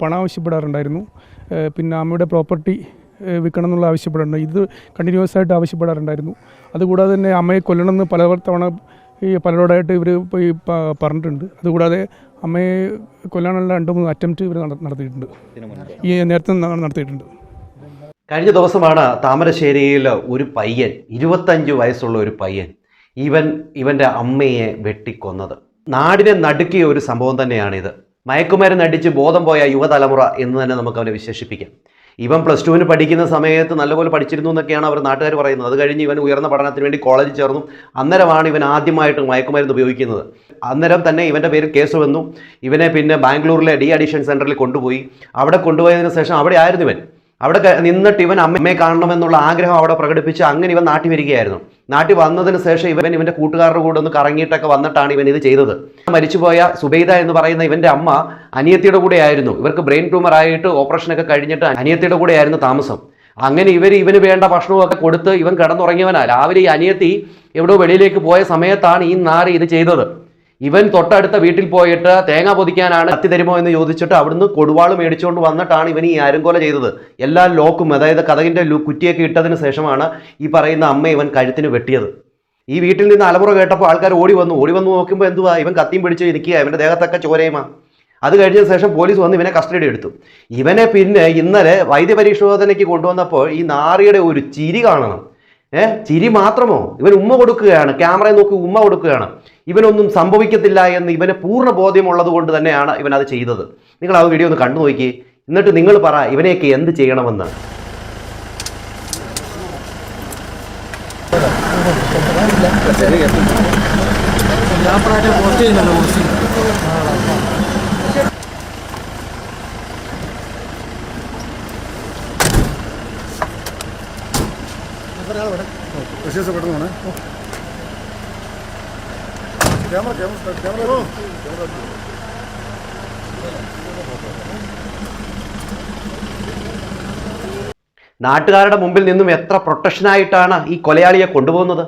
പണം ആവശ്യപ്പെടാറുണ്ടായിരുന്നു. പിന്നെ അമ്മയുടെ പ്രോപ്പർട്ടി വിൽക്കണം എന്നുള്ള ആവശ്യപ്പെടാറുണ്ട്. ഇത് കണ്ടിന്യൂസ് ആയിട്ട് ആവശ്യപ്പെടാറുണ്ടായിരുന്നു. അതുകൂടാതെ തന്നെ അമ്മയെ കൊല്ലണമെന്ന് പല തവണ ഈ പലരോടായിട്ട് ഇവർ ഈ പറഞ്ഞിട്ടുണ്ട്. അതുകൂടാതെ അമ്മയെ കൊല്ലാനുള്ള രണ്ട് മൂന്ന് അറ്റംപ്റ്റ് ഇവർ നടത്തിയിട്ടുണ്ട്. ഈ നേരത്തെ നടത്തിയിട്ടുണ്ട്. കഴിഞ്ഞ ദിവസമാണ് താമരശ്ശേരിയിൽ ഒരു പയ്യൻ ഇരുപത്തഞ്ച് വയസ്സുള്ള ഒരു പയ്യൻ ഇവൻ ഇവന്റെ അമ്മയെ വെട്ടിക്കൊന്നത്. നാടിനെ നടുക്കിയ ഒരു സംഭവം തന്നെയാണിത്. മയക്കുമരുന്ന് അടിച്ച് ബോധം പോയ യുവതലമുറ എന്ന് തന്നെ നമുക്ക് അവനെ വിശേഷിപ്പിക്കാം. ഇവൻ പ്ലസ് ടുവിന് പഠിക്കുന്ന സമയത്ത് നല്ലപോലെ പഠിച്ചിരുന്നു എന്നൊക്കെയാണ് അവർ നാട്ടുകാർ പറയുന്നത്. അത് കഴിഞ്ഞ് ഇവൻ ഉയർന്ന പഠനത്തിന് വേണ്ടി കോളേജിൽ ചേർന്നു. അന്നേരമാണ് ഇവൻ ആദ്യമായിട്ട് മയക്കുമരുന്ന് ഉപയോഗിക്കുന്നത്. അന്നേരം തന്നെ ഇവന്റെ പേരിൽ കേസ് വന്നു ഇവനെ പിന്നെ ബാംഗ്ലൂരിലെ ഡി അഡിഷൻ സെന്ററിൽ കൊണ്ടുപോയി. അവിടെ കൊണ്ടുപോയതിന് ശേഷം അവിടെ ആയിരുന്നു ഇവൻ. അവിടെ നിന്നിട്ട് ഇവൻ അമ്മയെ കാണണമെന്നുള്ള ആഗ്രഹം അവിടെ പ്രകടിപ്പിച്ച് അങ്ങനെ ഇവൻ നാട്ടി വരികയായിരുന്നു. നാട്ടിൽ വന്നതിന് ശേഷം ഇവൻ ഇവന്റെ കൂട്ടുകാരുടെ കൂടെ ഒന്ന് കറങ്ങിയിട്ടൊക്കെ വന്നിട്ടാണ് ഇവൻ ഇത് ചെയ്തത്. മരിച്ചുപോയ സുബൈദ എന്ന് പറയുന്ന ഇവന്റെ അമ്മ അനിയത്തിയുടെ കൂടെ ആയിരുന്നു. ഇവർക്ക് ബ്രെയിൻ ട്യൂമർ ആയിട്ട് ഓപ്പറേഷനൊക്കെ കഴിഞ്ഞിട്ട് അനിയത്തിയുടെ കൂടെ ആയിരുന്നു താമസം. അങ്ങനെ ഇവർ ഇവന് വേണ്ട ഭക്ഷണമൊക്കെ കൊടുത്ത് ഇവൻ കിടന്നുറങ്ങിയവനാ. രാവിലെ ഈ അനിയത്തി എവിടെയോ വെളിയിലേക്ക് പോയ സമയത്താണ് ഈ നാറി ഇത് ചെയ്തത്. ഇവൻ തൊട്ടടുത്ത വീട്ടിൽ പോയിട്ട് തേങ്ങ പൊതിക്കാനാണ് കത്തി തരുമോ എന്ന് ചോദിച്ചിട്ട് അവിടുന്ന് കൊടുവാൾ മേടിച്ചുകൊണ്ട് വന്നിട്ടാണ് ഇവൻ ഈ ആരംകോല ചെയ്തത്. എല്ലാ ലോക്കും അതായത് കഥകിന്റെ കുറ്റിയൊക്കെ ഇട്ടതിന് ശേഷമാണ് ഈ പറയുന്ന അമ്മ ഇവൻ കഴുത്തിന് വെട്ടിയത്. ഈ വീട്ടിൽ നിന്ന് അലമുറ കേട്ടപ്പോൾ ആൾക്കാർ ഓടി വന്നു. ഓടി വന്ന് നോക്കുമ്പോൾ എന്തുവാ? ഇവൻ കത്തിയും പിടിച്ച് ഇരിക്കുക ഇവന്റെ ദേഹത്തൊക്കെ ചോരയുമാ. അത് കഴിഞ്ഞ ശേഷം പോലീസ് വന്ന് ഇവനെ കസ്റ്റഡി എടുത്തു. ഇവനെ പിന്നെ ഇന്നലെ വൈദ്യപരിശോധനയ്ക്ക് കൊണ്ടുവന്നപ്പോൾ ഈ നാറിയുടെ ഒരു ചിരി കാണണം. ഏഹ് ചിരി മാത്രമോ? ഇവൻ ഉമ്മ കൊടുക്കുകയാണ്. ക്യാമറയിൽ നോക്കി ഉമ്മ കൊടുക്കുകയാണ്. ഇവനൊന്നും സംഭവിക്കത്തില്ല എന്ന് ഇവന് പൂർണ ബോധ്യമുള്ളത് കൊണ്ട് തന്നെയാണ് ഇവൻ അത് ചെയ്തത്. നിങ്ങൾ ആ വീഡിയോ ഒന്ന് കണ്ടു നോക്കി എന്നിട്ട് നിങ്ങൾ പറ ഇവനെയൊക്കെ എന്ത് ചെയ്യണമെന്ന്? വിശേഷം പെട്ടെന്നാണ് ക്യാമറ ക്യാമറ ക്യാമറ നാട്ടുകാരുടെ മുമ്പിൽ നിന്നും എത്ര പ്രൊട്ടക്ഷനായിട്ടാണ് ഈ കൊലയാളിയെ കൊണ്ടുപോകുന്നത്?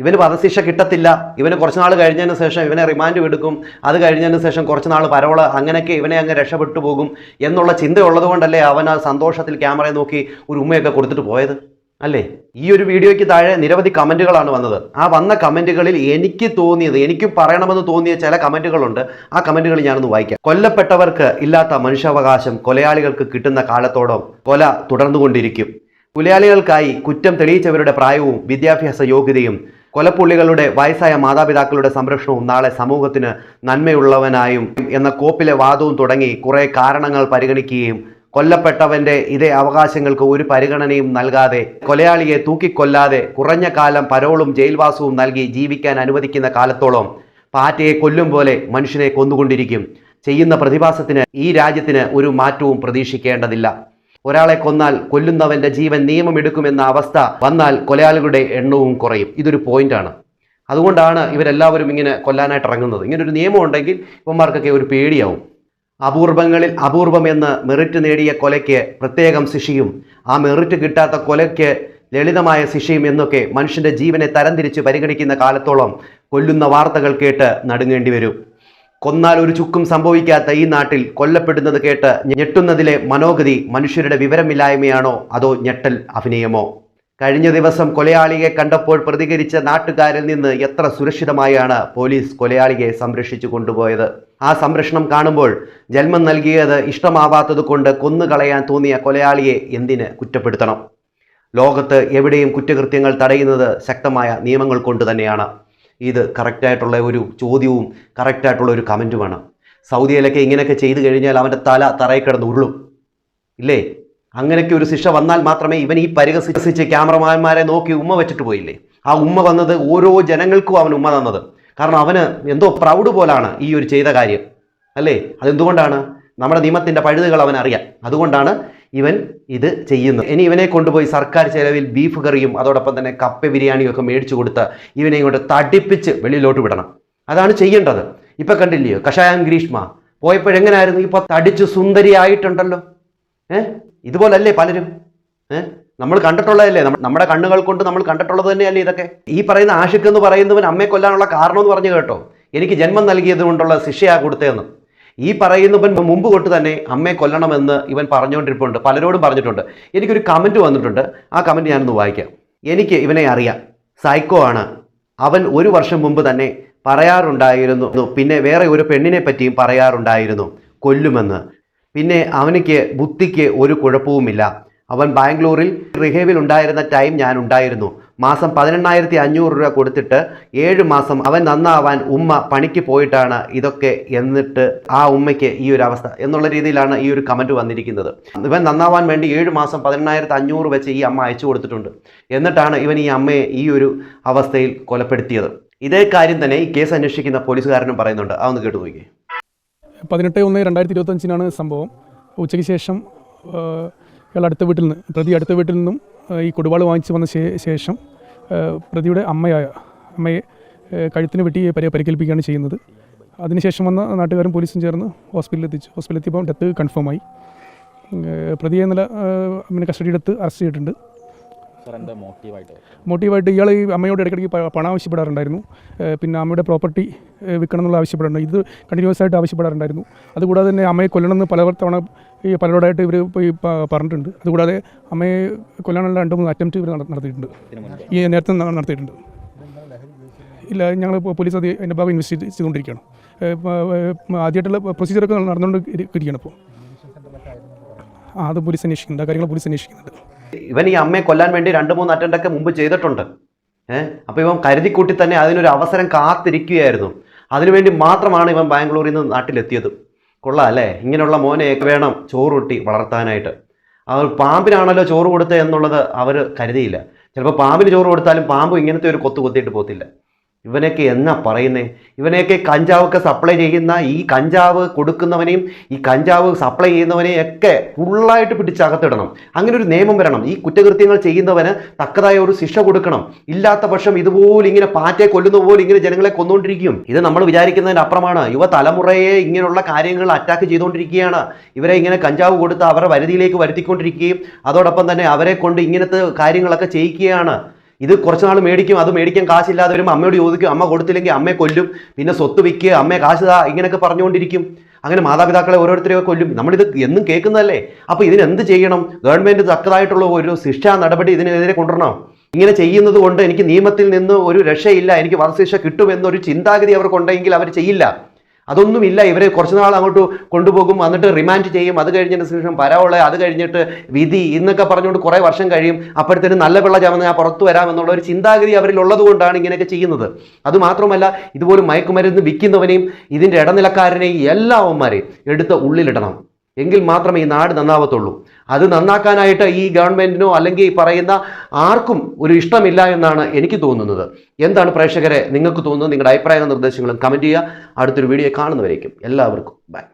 ഇവന് വധശിക്ഷ കിട്ടത്തില്ല. ഇവന് കുറച്ച് നാൾ കഴിഞ്ഞതിന് ശേഷം ഇവനെ റിമാൻഡ് എടുക്കും. അത് കഴിഞ്ഞതിന് ശേഷം കുറച്ച് നാൾ പരോൾ അങ്ങനെയൊക്കെ ഇവനെ അങ്ങ് രക്ഷപ്പെട്ടു പോകും എന്നുള്ള ചിന്തയുള്ളത് ഉള്ളതുകൊണ്ടല്ലേ അവൻ ആ സന്തോഷത്തിൽ ക്യാമറയെ നോക്കി ഒരു ഉമ്മയൊക്കെ കൊടുത്തിട്ട് പോയത്? അല്ലേ? ഈ ഒരു വീഡിയോയ്ക്ക് താഴെ നിരവധി കമന്റുകളാണ് വന്നത്. ആ വന്ന കമന്റുകളിൽ എനിക്ക് തോന്നിയത് എനിക്ക് പറയണമെന്ന് തോന്നിയ ചില കമന്റുകളുണ്ട് ആ കമന്റുകൾ ഞാനൊന്ന് വായിക്കാം. കൊല്ലപ്പെട്ടവർക്ക് ഇല്ലാത്ത മനുഷ്യാവകാശം കൊലയാളികൾക്ക് കിട്ടുന്ന കാലത്തോളം കൊല തുടർന്നുകൊണ്ടിരിക്കും. കൊലയാളികൾക്കായി കുറ്റം തെളിയിച്ചവരുടെ പ്രായവും വിദ്യാഭ്യാസ യോഗ്യതയും കൊലപ്പുള്ളികളുടെ വയസ്സായ മാതാപിതാക്കളുടെ സംരക്ഷണവും നാളെ സമൂഹത്തിന് നന്മയുള്ളവനായും എന്ന കോപ്പിലെ വാദവും തുടങ്ങി കുറേ കാരണങ്ങൾ പരിഗണിക്കുകയും കൊല്ലപ്പെട്ടവന്റെ ഇതേ അവകാശങ്ങൾക്ക് ഒരു പരിഗണനയും നൽകാതെ കൊലയാളിയെ തൂക്കിക്കൊല്ലാതെ കുറഞ്ഞ കാലം പരോളും ജയിൽവാസവും നൽകി ജീവിക്കാൻ അനുവദിക്കുന്ന കാലത്തോളം പാറ്റയെ കൊല്ലും പോലെ മനുഷ്യനെ കൊന്നുകൊണ്ടിരിക്കും. ചെയ്യുന്ന പ്രതിഭാസത്തിന് ഈ രാജ്യത്തിന് ഒരു മാറ്റവും പ്രതീക്ഷിക്കേണ്ടതില്ല. ഒരാളെ കൊന്നാൽ കൊല്ലുന്നവന്റെ ജീവൻ നിയമമെടുക്കുമെന്ന അവസ്ഥ വന്നാൽ കൊലയാളികളുടെ എണ്ണവും കുറയും. ഇതൊരു പോയിന്റാണ്. അതുകൊണ്ടാണ് ഇവരെല്ലാവരും ഇങ്ങനെ കൊല്ലാനായിട്ട് ഇറങ്ങുന്നത് ഇങ്ങനൊരു നിയമം ഉണ്ടെങ്കിൽ ഇവന്മാർക്കൊക്കെ ഒരു പേടിയാവും. അപൂർവങ്ങളിൽ അപൂർവമെന്ന് മെറിറ്റ് നേടിയ കൊലയ്ക്ക് പ്രത്യേകം ശിക്ഷയും ആ മെറിറ്റ് കിട്ടാത്ത കൊലയ്ക്ക് ലളിതമായ ശിക്ഷയും എന്നൊക്കെ മനുഷ്യന്റെ ജീവനെ തരംതിരിച്ച് പരിഗണിക്കുന്ന കാലത്തോളം കൊല്ലുന്ന വാർത്തകൾ കേട്ട് നടുങ്ങേണ്ടി വരും. കൊന്നാൽ ഒരു ചുക്കും സംഭവിക്കാത്ത ഈ നാട്ടിൽ കൊല്ലപ്പെടുന്നത് കേട്ട് ഞെട്ടുന്നതിലെ മനോഗതി മനുഷ്യരുടെ വിവരമില്ലായ്മയാണോ അതോ ഞെട്ടൽ അഭിനയമോ? കഴിഞ്ഞ ദിവസം കൊലയാളിയെ കണ്ടപ്പോൾ പ്രതികരിച്ച നാട്ടുകാരിൽ നിന്ന് എത്ര സുരക്ഷിതമായാണ് പോലീസ് കൊലയാളിയെ സംരക്ഷിച്ചു കൊണ്ടുപോയത്? ആ സംരക്ഷണം കാണുമ്പോൾ ജന്മം നൽകിയത് ഇഷ്ടമാവാത്തത് കൊണ്ട് കൊന്നുകളയാൻ തോന്നിയ കൊലയാളിയെ എന്തിന് കുറ്റപ്പെടുത്തണം? ലോകത്ത് എവിടെയും കുറ്റകൃത്യങ്ങൾ തടയുന്നത് ശക്തമായ നിയമങ്ങൾ കൊണ്ട് തന്നെയാണ്. ഇത് കറക്റ്റായിട്ടുള്ള ഒരു ചോദ്യവും കറക്റ്റായിട്ടുള്ള ഒരു കമന്റുമാണ് സൗദിയിലൊക്കെ ഇങ്ങനെയൊക്കെ ചെയ്തു കഴിഞ്ഞാൽ അവന്റെ തല തറയിൽ കിടന്ന് ഉരുളും. ഇല്ലേ? അങ്ങനെയൊക്കെ ഒരു ശിക്ഷ വന്നാൽ മാത്രമേ ഇവൻ ഈ പരിഹസിച്ച് ക്യാമറമാന്മാരെ നോക്കി ഉമ്മ വെച്ചിട്ട് പോയില്ലേ? ആ ഉമ്മ വന്നത് ഓരോ ജനങ്ങൾക്കും അവൻ ഉമ്മ തന്നത്. കാരണം അവന് എന്തോ പ്രൗഡ് പോലാണ് ഈ ഒരു ചെയ്ത കാര്യം. അല്ലേ? അതെന്തുകൊണ്ടാണ്? നമ്മുടെ നിയമത്തിന്റെ പഴുതുകൾ അവൻ അറിയാം അതുകൊണ്ടാണ് ഇവൻ ഇത് ചെയ്യുന്നത്. ഇനി ഇവനെ കൊണ്ടുപോയി സർക്കാർ ചെലവിൽ ബീഫ് കറിയും അതോടൊപ്പം തന്നെ കപ്പ ബിരിയാണിയും ഒക്കെ മേടിച്ചു കൊടുത്ത് ഇവനെ ഇങ്ങോട്ട് തടിപ്പിച്ച് വെളിയിലോട്ട് വിടണം. അതാണ് ചെയ്യേണ്ടത്. ഇപ്പം കണ്ടില്ലയോ കഷായം ഗ്രീഷ്മ. പോയപ്പോഴെങ്ങനായിരുന്നു? ഇപ്പോൾ തടിച്ച് സുന്ദരിയായിട്ടുണ്ടല്ലോ. ഏ? ഇതുപോലല്ലേ പലരും? ഏ? നമ്മൾ കണ്ടിട്ടുള്ളതല്ലേ? നമ്മുടെ കണ്ണുകൾ കൊണ്ട് നമ്മൾ കണ്ടിട്ടുള്ളത് തന്നെയല്ലേ ഇതൊക്കെ? ഈ പറയുന്ന ആഷിഖ് എന്ന് പറയുന്നവൻ അമ്മയെ കൊല്ലാനുള്ള കാരണം എന്ന് പറഞ്ഞു കേട്ടോ. എനിക്ക് ജന്മം നൽകിയത് കൊണ്ടുള്ള ശിക്ഷയാ കൊടുത്തതെന്ന്. ഈ പറയുന്നവൻ മുമ്പ് തൊട്ട് തന്നെ അമ്മയെ കൊല്ലണമെന്ന് ഇവൻ പറഞ്ഞുകൊണ്ടിരിപ്പുണ്ട്. പലരോടും പറഞ്ഞിട്ടുണ്ട്. എനിക്കൊരു കമന്റ് വന്നിട്ടുണ്ട്. ആ കമന്റ് ഞാനൊന്ന് വായിക്കാം. എനിക്ക് ഇവനെ അറിയാം. സൈക്കോ ആണ്. അവൻ ഒരു വർഷം മുമ്പ് തന്നെ പറയാറുണ്ടായിരുന്നു. പിന്നെ വേറെ ഒരു പെണ്ണിനെ പറ്റിയും പറയാറുണ്ടായിരുന്നു. കൊല്ലുമെന്ന്. പിന്നെ അവനിക്ക് ബുദ്ധിക്ക് ഒരു കുഴപ്പവുമില്ല. അവൻ ബാംഗ്ലൂരിൽ റിഹേവിൽ ഉണ്ടായിരുന്ന ടൈം ഞാൻ ഉണ്ടായിരുന്നു മാസം പതിനെണ്ണായിരത്തി അഞ്ഞൂറ് രൂപ കൊടുത്തിട്ട് ഏഴ് മാസം അവൻ നന്നാവാൻ ഉമ്മ പണിക്ക് പോയിട്ടാണ് ഇതൊക്കെ എന്നിട്ട് ആ ഉമ്മയ്ക്ക് ഈ ഒരു അവസ്ഥ എന്നുള്ള രീതിയിലാണ് ഈ ഒരു കമന്റ് വന്നിരിക്കുന്നത്. ഇവൻ നന്നാവാൻ വേണ്ടി ഏഴ് മാസം പതിനെണ്ണായിരത്തി അഞ്ഞൂറ് വെച്ച് ഈ അമ്മ അയച്ചു കൊടുത്തിട്ടുണ്ട്. എന്നിട്ടാണ് ഇവൻ ഈ അമ്മയെ ഈ ഒരു അവസ്ഥയിൽ കൊലപ്പെടുത്തിയത്. ഇതേ കാര്യം തന്നെ ഈ കേസ് അന്വേഷിക്കുന്ന പോലീസുകാരനും പറയുന്നുണ്ട്. അതൊന്ന് കേട്ടു നോക്കി പതിനെട്ട് ഒന്ന് രണ്ടായിരത്തി ഇരുപത്തഞ്ചിനാണ് സംഭവം. ഉച്ചയ്ക്ക് ശേഷം ഇയാൾ അടുത്ത വീട്ടിൽ നിന്ന് പ്രതി അടുത്ത വീട്ടിൽ നിന്നും ഈ കൊടുവാൾ വാങ്ങിച്ച് വന്ന ശേഷം പ്രതിയുടെ അമ്മയായ അമ്മയെ കഴുത്തിന് വെട്ടി പരി പരിക്കേൽപ്പിക്കുകയാണ് ചെയ്യുന്നത്. അതിനുശേഷം വന്ന നാട്ടുകാരും പോലീസും ചേർന്ന് ഹോസ്പിറ്റലിൽ എത്തിച്ചു ഹോസ്പിറ്റലിൽ എത്തിയപ്പോൾ ഡെത്ത് കൺഫേം ആയി. പ്രതിയെ ഇന്നലെ പിന്നെ കസ്റ്റഡിയെടുത്ത് അറസ്റ്റ് ചെയ്തിട്ടുണ്ട്. മോട്ടീവായിട്ട്? മോട്ടീവായിട്ട് ഇയാൾ ഈ അമ്മയോട് ഇടയ്ക്കിടയ്ക്ക് പണം ആവശ്യപ്പെടാറുണ്ടായിരുന്നു. പിന്നെ അമ്മയുടെ പ്രോപ്പർട്ടി വിൽക്കണം എന്നുള്ള ആവശ്യപ്പെടാറുണ്ട്. ഇത് കണ്ടിന്യൂസ് ആയിട്ട് ആവശ്യപ്പെടാറുണ്ടായിരുന്നു. അതുകൂടാതെ തന്നെ അമ്മയെ കൊല്ലണമെന്ന് പല തവണ ഈ പലരോടായിട്ട് ഇവർ ഈ പറഞ്ഞിട്ടുണ്ട്. അതുകൂടാതെ അമ്മയെ കൊല്ലാനുള്ള രണ്ട് മൂന്ന് അറ്റംപ്റ്റ് ഇവർ നടത്തിയിട്ടുണ്ട്. ഈ നേരത്തെ നടത്തിയിട്ടുണ്ട്. ഇല്ല ഞങ്ങൾ പോലീസ് അത് അതിന്റെ ഭാഗം ഇൻവെസ്റ്റിഗേറ്റ് ചെയ്തുകൊണ്ടിരിക്കുകയാണ്. ആദ്യമായിട്ടുള്ള പ്രൊസീജിയറൊക്കെ നടന്നുകൊണ്ട് ഇരി- ഇരിക്കുകയാണ് ഇപ്പോൾ ആ അത് പോലീസ് അന്വേഷിക്കുന്നുണ്ട്. കാര്യങ്ങൾ പോലീസ് അന്വേഷിക്കുന്നുണ്ട്. ഇവൻ ഈ അമ്മയെ കൊല്ലാൻ വേണ്ടി രണ്ട് മൂന്ന് അറ്റൻഡൊക്കെ മുമ്പ് ചെയ്തിട്ടുണ്ട്. ഏഹ് അപ്പോൾ ഇവൻ കരുതിക്കൂട്ടി തന്നെ അതിനൊരു അവസരം കാത്തിരിക്കുകയായിരുന്നു. അതിനുവേണ്ടി മാത്രമാണ് ഇവൻ ബാംഗ്ലൂരിൽ നിന്ന് നാട്ടിലെത്തിയത്. കൊള്ളാം അല്ലേ ഇങ്ങനെയുള്ള മോനെയൊക്കെ വേണം ചോറൂട്ടി വളർത്താനായിട്ട്. അവർ പാമ്പിനാണല്ലോ ചോറ് കൊടുത്തത് എന്നുള്ളത് അവർ കരുതിയില്ല. ചിലപ്പോൾ പാമ്പിന് ചോറ് കൊടുത്താലും പാമ്പ് ഇങ്ങനത്തെ ഒരു കൊത്തു കൊത്തിയിട്ട് പോകത്തില്ല. ഇവനൊക്കെ എന്നാ പറയുന്നേ? ഇവനെയൊക്കെ കഞ്ചാവൊക്കെ സപ്ലൈ ചെയ്യുന്ന ഈ കഞ്ചാവ് കൊടുക്കുന്നവനെയും ഈ കഞ്ചാവ് സപ്ലൈ ചെയ്യുന്നവനെയും ഒക്കെ ഫുള്ളായിട്ട് പിടിച്ചകത്തിടണം അങ്ങനെ ഒരു നിയമം വരണം. ഈ കുറ്റകൃത്യങ്ങൾ ചെയ്യുന്നവന് തക്കതായ ഒരു ശിക്ഷ കൊടുക്കണം. ഇല്ലാത്ത പക്ഷം ഇതുപോലെ ഇങ്ങനെ പാറ്റയെ കൊല്ലുന്ന പോലെ ഇങ്ങനെ ജനങ്ങളെ കൊന്നുകൊണ്ടിരിക്കും ഇത് നമ്മൾ വിചാരിക്കുന്നതിന് അപ്പുറമാണ്. യുവതലമുറയെ ഇങ്ങനെയുള്ള കാര്യങ്ങൾ അറ്റാക്ക് ചെയ്തുകൊണ്ടിരിക്കുകയാണ് ഇവരെ ഇങ്ങനെ കഞ്ചാവ് കൊടുത്ത് അവരുടെ വരുതിയിലേക്ക് വരുത്തിക്കൊണ്ടിരിക്കുകയും അതോടൊപ്പം തന്നെ അവരെ കൊണ്ട് ഇങ്ങനത്തെ കാര്യങ്ങളൊക്കെ ചെയ്യിക്കുകയാണ്. ഇത് കുറച്ച് നാൾ മേടിക്കും അത് മേടിക്കാൻ കാശില്ലാതെ വരുമ്പോൾ അമ്മയോട് ചോദിക്കും അമ്മ കൊടുത്തില്ലെങ്കിൽ അമ്മയെ കൊല്ലും പിന്നെ സ്വത്ത് വിൽക്കുക അമ്മയെ കാശ് താ ഇങ്ങനെയൊക്കെ പറഞ്ഞുകൊണ്ടിരിക്കും. അങ്ങനെ മാതാപിതാക്കളെ ഓരോരുത്തരെയൊക്കെ കൊല്ലും. നമ്മളിത് എന്നും കേൾക്കുന്നതല്ലേ? അപ്പോൾ ഇതിനെന്ത് ചെയ്യണം? ഗവൺമെന്റ് തക്കതായിട്ടുള്ള ഒരു ശിക്ഷാ നടപടി ഇതിനെതിരെ കൊണ്ടുവരണം. ഇങ്ങനെ ചെയ്യുന്നത് കൊണ്ട് എനിക്ക് നിയമത്തിൽ നിന്ന് ഒരു രക്ഷയില്ല എനിക്ക് വധശിക്ഷ കിട്ടുമെന്നൊരു ചിന്താഗതി അവർക്കുണ്ടെങ്കിൽ അവർ ചെയ്യില്ല. അതൊന്നുമില്ല. ഇവരെ കുറച്ച് നാൾ അങ്ങോട്ട് കൊണ്ടുപോകും എന്നിട്ട് റിമാൻഡ് ചെയ്യും. അത് കഴിഞ്ഞതിന് ശേഷം പരവുള്ള അത് കഴിഞ്ഞിട്ട് വിധി എന്നൊക്കെ പറഞ്ഞുകൊണ്ട് കുറേ വർഷം കഴിയും. അപ്പോഴത്തേനും നല്ല പിള്ള ചമന്ന് ഞാൻ പുറത്തു വരാമെന്നുള്ള ഒരു ചിന്താഗതി അവരിൽ ഉള്ളതുകൊണ്ടാണ് ഇങ്ങനെയൊക്കെ ചെയ്യുന്നത്. അതുമാത്രമല്ല ഇതുപോലെ മയക്കുമരുന്ന് വിൽക്കുന്നവനെയും ഇതിന്റെ ഇടനിലക്കാരനെയും എല്ലാവന്മാരെയും എടുത്ത് ഉള്ളിലിടണം. എങ്കിൽ മാത്രമേ ഈ നാട് നന്നാവത്തുള്ളൂ. അത് നന്നാക്കാനായിട്ട് ഈ ഗവൺമെന്റിനോ അല്ലെങ്കിൽ പറയുന്ന ആർക്കും ഒരു ഇഷ്ടമില്ല എന്നാണ് എനിക്ക് തോന്നുന്നത്. എന്താണ് പ്രേക്ഷകരെ നിങ്ങൾക്ക് തോന്നുന്നത്? നിങ്ങളുടെ അഭിപ്രായങ്ങളും നിർദ്ദേശങ്ങളും കമന്റ് ചെയ്യുക. അടുത്തൊരു വീഡിയോ കാണുന്നവരേക്കും. എല്ലാവർക്കും ബൈ